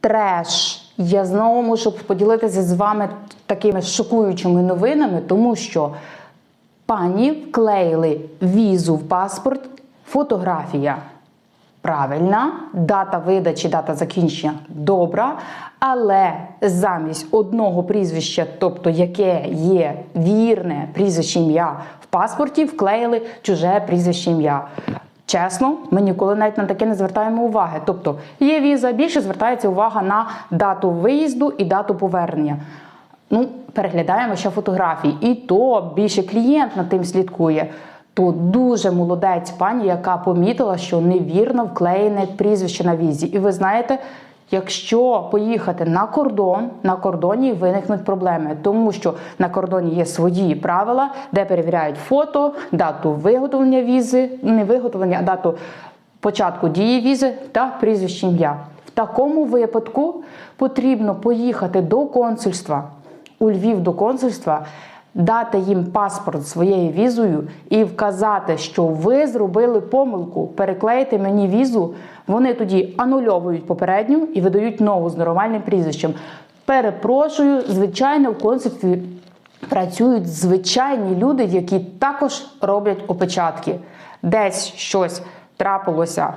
треш. Я знову мушу поділитися з вами такими шокуючими новинами, тому що пані вклеїли візу в паспорт, фотографія правильна, дата видачі, дата закінчення добра, але замість одного прізвища, тобто яке є вірне прізвище ім'я в паспорті, вклеїли чуже прізвище ім'я. Чесно, ми ніколи навіть на таке не звертаємо уваги. Тобто є віза, більше звертається увага на дату виїзду і дату повернення. Ну, переглядаємо ще фотографії, і то більше клієнт над тим слідкує. То дуже молодець пані, яка помітила, що невірно вклеєне прізвище на візі. І ви знаєте, якщо поїхати на кордон, на кордоні виникнуть проблеми, тому що на кордоні є свої правила, де перевіряють фото, дату виготовлення візи, не виготовлення, а дату початку дії візи та прізвище ім'я. В такому випадку потрібно поїхати до консульства у Львів до консульства, дати їм паспорт своєю візою і вказати, що ви зробили помилку, переклеїти мені візу. Вони тоді анульовують попередню і видають нову з нормальним прізвищем. Перепрошую, звичайно, в консульстві працюють звичайні люди, які також роблять опечатки. Десь щось трапилося,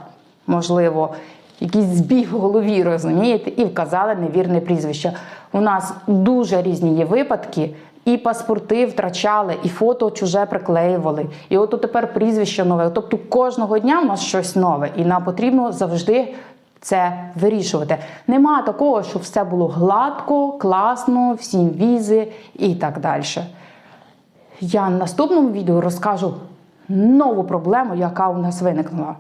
можливо, якийсь збіг в голові, розумієте, і вказали невірне прізвище. У нас дуже різні є випадки. І паспорти втрачали, і фото чуже приклеювали. І от тепер прізвище нове. Тобто кожного дня в нас щось нове, і нам потрібно завжди це вирішувати. Нема такого, щоб все було гладко, класно, всім візи і так далі. Я в наступному відео розкажу нову проблему, яка у нас виникнула.